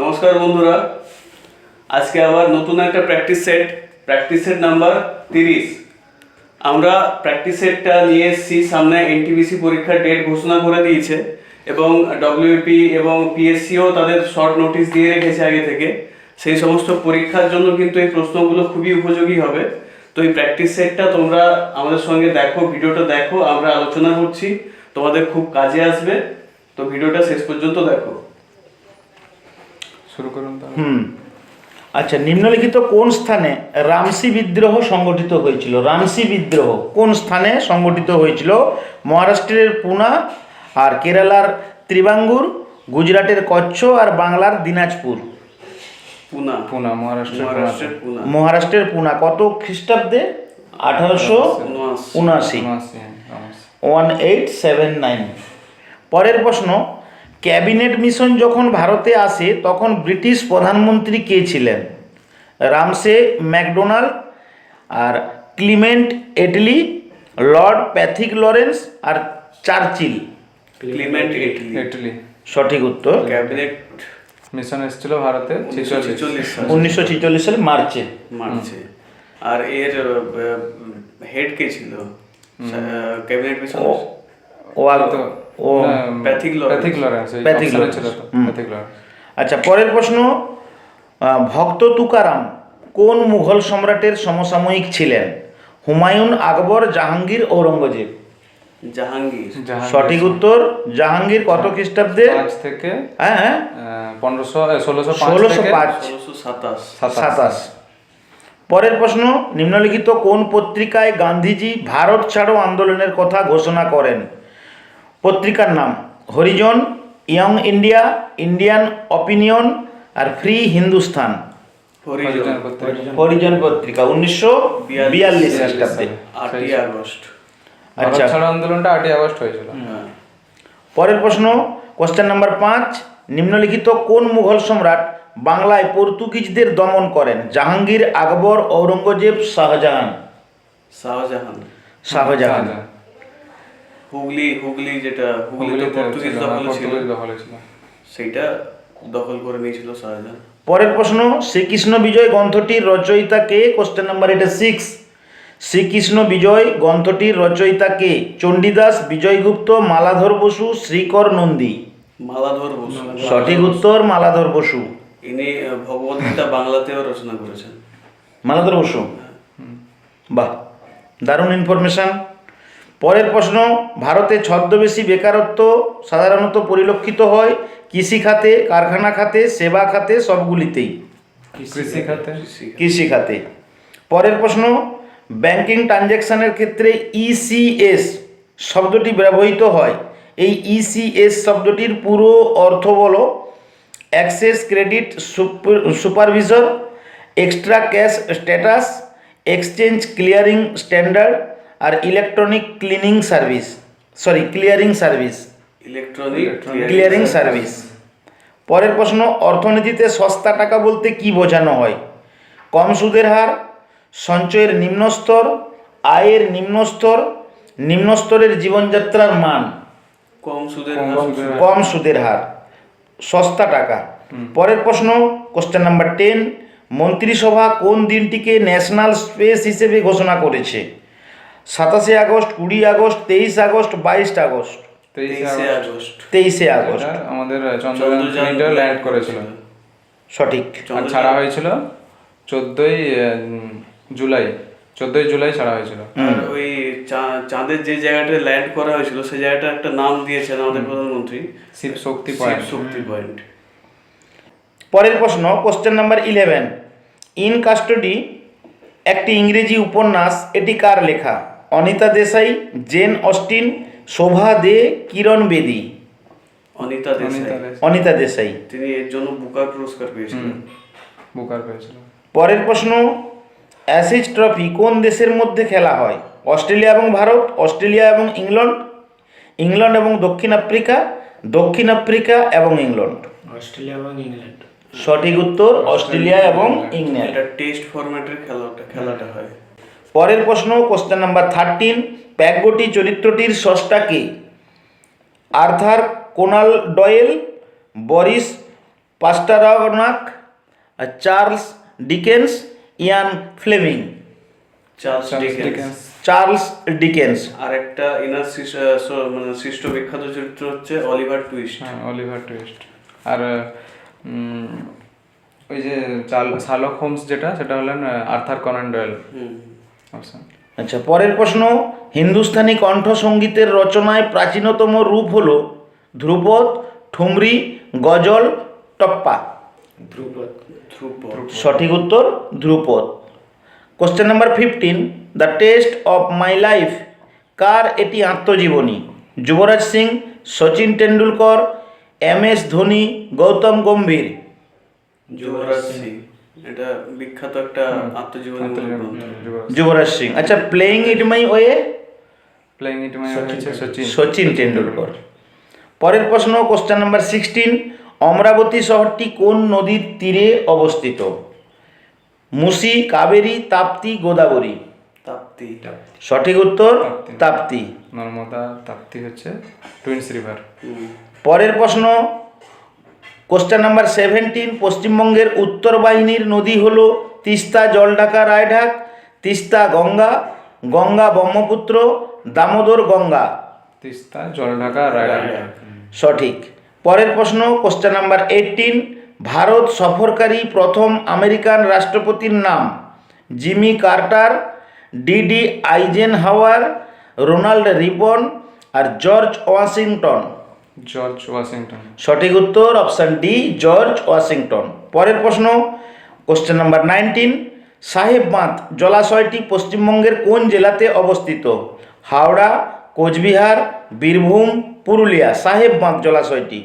নমস্কার বন্ধুরা। আজকে আবার নতুন একটা practice set practice set number তিরিশ। আমরা প্র্যাকটিস সেটটা নিয়ে এসেছি, সামনে এনটিবিসি পরীক্ষার ডেট ঘোষণা করে দিয়েছে এবং ডব্লিউপি এবং পিএসসিও তাদের শর্ট নোটিশ দিয়ে রেখেছে আগে থেকে। সেই সমস্ত পরীক্ষার জন্য কিন্তু এই প্রশ্নগুলো খুবই উপযোগী হবে। তো এই প্র্যাকটিস সেটটা তোমরা আমাদের সঙ্গে দেখো, ভিডিওটা দেখো, আমরা আলোচনা করছি। তোমাদের খুব কাজে আসবে। তো ভিডিওটা শেষ পর্যন্ত দেখো। শুরু করুন হুম। আচ্ছা নিম্নলিখিত কোন স্থানে রামসি বিদ্রোহ সংগঠিত হয়েছিল? রামসি বিদ্রোহ কোন স্থানে সংগঠিত হয়েছিল? মহারাষ্ট্রের পুনা আর কেরালার ত্রিবাঙ্গুর গুজরাটের কচ্ছ আর বাংলার দিনাজপুর? পুনা। পুনা মহারাষ্ট্রের মহারাষ্ট্রের পুনা। কত খ্রিস্টাব্দে? আঠারোশো উনআশি। হ্যাঁ, উনআশি। One eight seven nine. পরের প্রশ্ন ক্যাবিনেট মিশন যখন ভারতে আসে তখন ব্রিটিশ প্রধানমন্ত্রী কে ছিলেন? রামসে ম্যাকডোনাল্ড আর Clement Attlee lord Pethick Lawrence আর চার্চিল। ক্লিমেন্ট ইটলি ইটালি সঠিক উত্তর? ক্যাবিনেট মিশন এসেছিল ভারতে উনিশশো ছেচল্লিশ সালে। মার্চে। মার্চে। আর এর হেড কে ছিল? ক্যাবিনেট মিশন ও ও Pethick Pethick Lawrence Pethick Lawrence. ছিল তো, হুম। Pethick Lawrence. আচ্ছা পরের প্রশ্ন ভক্ত তুকারাম কোন মুঘল সম্রাটের সমসাময়িক ছিলেন? হুমায়ুন আকবর জাহাঙ্গীর ঔরঙ্গজেব জাহাঙ্গীর। সঠিক উত্তর জাহাঙ্গীর কত খ্রিস্টাব্দে? থেকে হ্যাঁ হ্যাঁ। পনেরোশো ষোলোশো পাঁচ ষোলোশো পাঁচ। সাতাশ। পরের প্রশ্ন নিম্নলিখিত কোন পত্রিকায় গান্ধীজি ভারত ছাড়ো আন্দোলনের কথা ঘোষণা করেন? পত্রিকার নাম। Harijan Young India Indian Opinion আর ফ্রি হিন্দুস্তান হরিজন পত্রিকা। উনিশশো বিয়াল্লিশ খ্রিস্টাব্দে। আটই আগস্ট। আচ্ছা। ছাড়ো আন্দোলনটা আটই আগস্ট হয়েছিল। হ্যাঁ। পরের প্রশ্ন কোশ্চেন নাম্বার পাঁচ নিম্নলিখিত কোন মুঘল সম্রাট বাংলায় পর্তুগিজদের দমন করেন? জাহাঙ্গীর আকবর ঔরঙ্গজেব শাহজাহান। শাহজাহান। শাহজাহান। হুগলি হুগলি যেটা হুগলি তো হুগলিতে পর্তুগিজ দখল ছিল। পর্তুগিজ দখলে ছিল। সেইটা দখল করে নিয়েছিল শাহজাহান পরের প্রশ্ন শ্রীকৃষ্ণ বিজয় গ্রন্থটির রচয়িতা কে? কোশ্চেন নাম্বার এটা সিক্স শ্রীকৃষ্ণ বিজয় গ্রন্থটির রচয়িতা কে? চণ্ডীদাস বিজয়গুপ্ত মালাধর বসু শ্রীকর নন্দী। মালাধর বসু। সঠিক উত্তর মালাধর বসু। ইনি ভগবদ্গীতা বাংলাতেও রচনা করেছেন। মালাধর বসু। বাহ। দারুণ ইনফরমেশন পরের প্রশ্ন ভারতে ছদ্মবেশী বেকারত্ব সাধারণত পরিলক্ষিত হয় কৃষি খাতে কারখানা খাতে সেবা খাতে সবগুলিতেই। কৃষি খাতে। কৃষি খাতে। পরের প্রশ্ন ব্যাংকিং ট্রানজ্যাকশানের ক্ষেত্রে ইসিএস শব্দটি ব্যবহৃত হয়। এই ইসিএস শব্দটির পুরো অর্থ বলো access credit supervisor extra cash status exchange clearing standard আর electronic cleaning service sorry clearing service electronic clearing service পরের প্রশ্ন অর্থনীতিতে সস্তা টাকা বলতে কি বোঝানো হয়? কম সুদের হার সঞ্চয়ের নিম্ন স্তর আয়ের নিম্ন স্তর নিম্ন স্তরের জীবনযাত্রার মান। কম সুদের। কম সুদের হার। সস্তা টাকা। পরের প্রশ্ন কোশ্চেন নাম্বার টেন মন্ত্রিসভা কোন দিনটিকে ন্যাশনাল স্পেস হিসেবে ঘোষণা করেছে? সাতাশে আগস্ট কুড়ি আগস্ট তেইশ আগস্ট বাইশ আগস্ট। তেইশে আগস্ট। আমাদের চন্দ্রযান চন্দ্রযান ল্যান্ড করেছিল। সঠিক। ছাড়া হয়েছিল? চোদ্দই জুলাই। চোদ্দই জুলাই ছাড়া হয়েছিল। ওই চা- চাঁদের যে জায়গাটা ল্যান্ড করা হয়েছিল সেই জায়গাটা একটা নাম দিয়েছেন আমাদের প্রধানমন্ত্রী। শিব শক্তি পয়েন্ট শক্তি পয়েন্ট পরের প্রশ্ন question number eleven in custody একটি ইংরেজি উপন্যাস এটি কার লেখা? Anita Desai Jane Austen Shobha De Kiran Bedi. Anita Desai. Anita Desai. তিনি এর জন্য বুকার পুরস্কার পেয়েছিলেন। বুকার পেয়েছিল পরের প্রশ্ন অ্যাসিজ ট্রফি কোন দেশের মধ্যে খেলা হয়? অস্ট্রেলিয়া এবং ভারত অস্ট্রেলিয়া এবং ইংল্যান্ড ইংল্যান্ড এবং দক্ষিণ আফ্রিকা দক্ষিণ আফ্রিকা এবং ইংল্যান্ড অস্ট্রেলিয়া এবং ইংল্যান্ড। সঠিক উত্তর অস্ট্রেলিয়া এবং ইংল্যান্ড। এটা টেস্ট ফরম্যাটের খেলাটা খেলাটা হয়। পরের প্রশ্ন কোশ্চেন নাম্বার থার্টিন প্যাকগোটি চরিত্রটির স্রষ্টা কে? Arthur Conan Doyle Boris Pasternak আর Charles Dickens Ian Fleming. Charles Charles Dickens. আর একটা ইনার মানে সৃষ্ট বিখ্যাত চরিত্র হচ্ছে অলিভার টুইস্ট। হ্যাঁ অলিভার টুইস্ট। আর ওই যে চাল শালক হোমস যেটা সেটা হলেন আর্থার কনান ডয়েল। হুম। আচ্ছা পরের প্রশ্ন হিন্দুস্তানি কণ্ঠ সঙ্গীতের রচনায় প্রাচীনতম রূপ হল ধ্রুপদ ঠুমরি গজল টপ্পা। ধ্রুপদ ধ্রুপদ। সঠিক উত্তর Dhrupad. Question number fifteen the test of my life কার এটি আত্মজীবনী? Yuvraj Singh Sachin Tendulkar M S Dhoni Gautam Gambhir. যুবরাজ সিং। এটা বিখ্যাত একটা আত্মজীবনী যুবরাজ সিং। আচ্ছা playing it my way playing it মানে হচ্ছে সচিন। সচিন টেন্ডুলকর। পরের প্রশ্ন কোশ্চেন নাম্বার সিক্সটিন অমরাবতী শহরটি কোন নদীর তীরে অবস্থিত? মুসি কাবেরী তাপ্তি গোদাবরী? তাপ্তি। সঠিক উত্তর তাপ্তি। তাপ্তি। নর্মদা তাপ্তি হচ্ছে টুইন্স রিভার। পরের প্রশ্ন কোশ্চেন নাম্বার সেভেন্টিন পশ্চিমবঙ্গের উত্তর বাহিনীর নদী হল তিস্তা জলঢাকা রায়ঢাক তিস্তা গঙ্গা গঙ্গা ব্রহ্মপুত্র দামোদর গঙ্গা। তিস্তা জলঢাকা রায়ডাকা সঠিক। পরের প্রশ্ন কোশ্চেন নাম্বার এইটিন ভারত সফরকারী প্রথম আমেরিকান রাষ্ট্রপতির নাম Jimmy Carter DD Eisenhower Ronald ribbon আর জর্জ ওয়াশিংটন। জর্জ ওয়াশিংটন সঠিক উত্তর অপশান ডি জর্জ ওয়াশিংটন পরের প্রশ্ন question number nineteen Saheb Bandh জলাশয়টি পশ্চিমবঙ্গের কোন জেলাতে অবস্থিত? হাওড়া কোচবিহার বীরভূম পুরুলিয়া। সাহেব বাঁধ জলাশয়টি।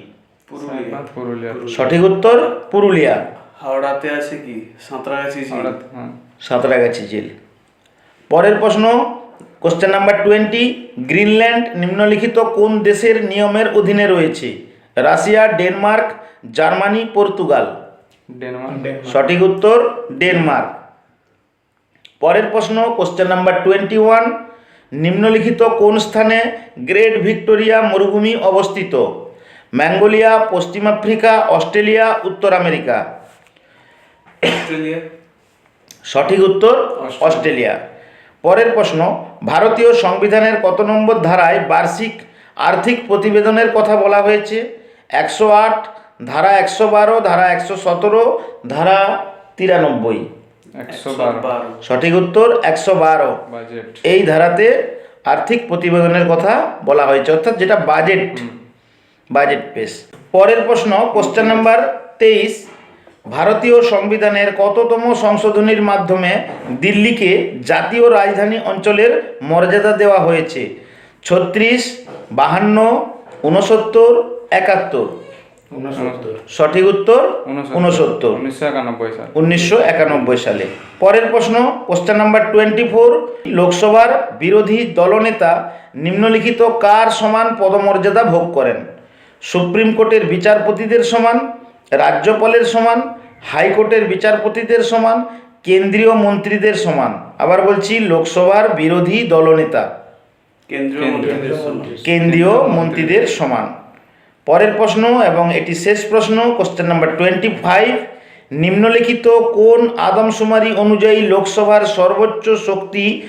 পুরুলিয়া। সঠিক উত্তর পুরুলিয়া। হাওড়াতে আছে কি? সাঁতরাগাছি হাওড়া হ্যাঁ। সাঁতরাগাছি জেল পরের প্রশ্ন কোশ্চেন নাম্বার টোয়েন্টি গ্রিনল্যান্ড নিম্নলিখিত কোন দেশের নিয়মের অধীনে রয়েছে? Russia Denmark Germany Portugal. Denmark. সঠিক উত্তর ডেনমার্ক। পরের প্রশ্ন কোশ্চেন নাম্বার টোয়েন্টি ওয়ান নিম্নলিখিত কোন স্থানে গ্রেট ভিক্টোরিয়া মরুভূমি অবস্থিত? ম্যাঙ্গোলিয়া পশ্চিম আফ্রিকা অস্ট্রেলিয়া উত্তর আমেরিকা। অস্ট্রেলিয়া। সঠিক উত্তর অস্ট্রেলিয়া। পরের প্রশ্ন ভারতীয় সংবিধানের কত নম্বর ধারায় বার্ষিক আর্থিক প্রতিবেদনের কথা বলা হয়েছে? একশো আট ধারা একশো বারো ধারা একশো সতেরো ধারা তিরানব্বই। সঠিক উত্তর একশো বারো। এই ধারাতে আর্থিক প্রতিবেদনের কথা বলা হয়েছে অর্থাৎ যেটা বাজেট বাজেট পেশ। পরের প্রশ্ন কোশ্চেন নাম্বার তেইশ ভারতীয় সংবিধানের কততম সংশোধনীর মাধ্যমে দিল্লিকে জাতীয় রাজধানী অঞ্চলের মর্যাদা দেওয়া হয়েছে? ছত্রিশ বাহান্ন উনসত্তর একাত্তর। সঠিক উত্তর? উনসত্তর উনিশশো একানব্বই সাল। পরের প্রশ্ন কোশ্চেন নাম্বার টোয়েন্টি ফোর লোকসভার বিরোধী দলনেতা নিম্নলিখিত কার সমান পদমর্যাদা ভোগ করেন? সুপ্রিম কোর্টের বিচারপতিদের সমান রাজ্যপালের সমান হাইকোর্টের বিচারপতিদের সমান কেন্দ্রীয় মন্ত্রীদের সমান। আবার বলছি লোকসভার বিরোধী দলনেতা। কেন্দ্রীয় মন্ত্রীদের সমান। কেন্দ্রীয় মন্ত্রীদের সমান। পরের প্রশ্ন এবং এটি শেষ প্রশ্ন কোশ্চেন নাম্বার টোয়েন্টি ফাইভ নিম্নলিখিত কোন আদমশুমারি অনুযায়ী লোকসভার সর্বোচ্চ শক্তি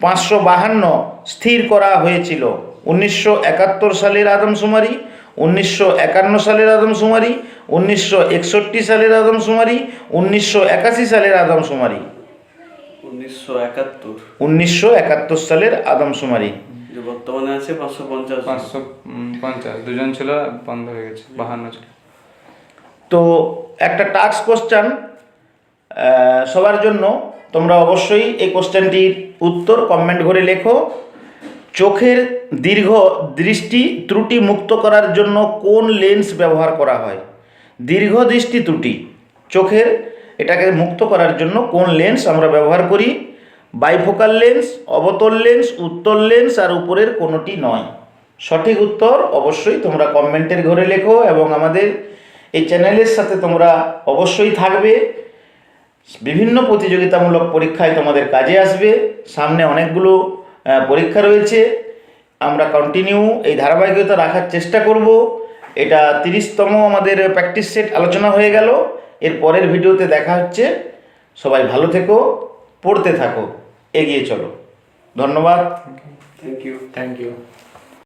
পাঁচশো বাহান্ন স্থির করা হয়েছিল? উনিশশো একাত্তর সালের আদমশুমারি উনিশশো একান্ন সালের আদমশুমারি উনিশশো একষট্টি সালের আদমশুমারি উনিশশো একাশি সালের আদমশুমারি উনিশশো একাত্তর। উনিশশো একাত্তর সালের আদমশুমারি যে বর্তমানে আছে পাঁচশো পঞ্চাশ। পাঁচশো পঞ্চাশ। দুজন ছিল বন্ধ হয়ে গেছে বাহান্ন ছিল। তো একটা টাস্ক কোশ্চেন সবার জন্য তোমরা অবশ্যই এই কোশ্চেনটির উত্তর কমেন্ট করে লেখো। চোখের দীর্ঘ দৃষ্টি ত্রুটি মুক্ত করার জন্য কোন লেন্স ব্যবহার করা হয়? দীর্ঘ দৃষ্টি ত্রুটি, চোখের এটাকে মুক্ত করার জন্য কোন লেন্স আমরা ব্যবহার করি? বাইফোকাল লেন্স, অবতল লেন্স উত্তর লেন্স আর উপরের কোনোটি নয়। সঠিক উত্তর অবশ্যই তোমরা কমেন্টের ঘরে লেখো এবং আমাদের এই চ্যানেলের সাথে তোমরা অবশ্যই থাকবে। বিভিন্ন প্রতিযোগিতামূলক পরীক্ষায় তোমাদের কাজে আসবে। সামনে অনেকগুলো পরীক্ষা রয়েছে। আমরা কন্টিনিউ এই ধারাবাহিকতা রাখার চেষ্টা করব। এটা তিরিশতম আমাদের প্র্যাকটিস সেট আলোচনা হয়ে গেল। এর পরের ভিডিওতে দেখা হচ্ছে। সবাই ভালো থেকো পড়তে থাকো এগিয়ে চলো। ধন্যবাদ। Thank you thank you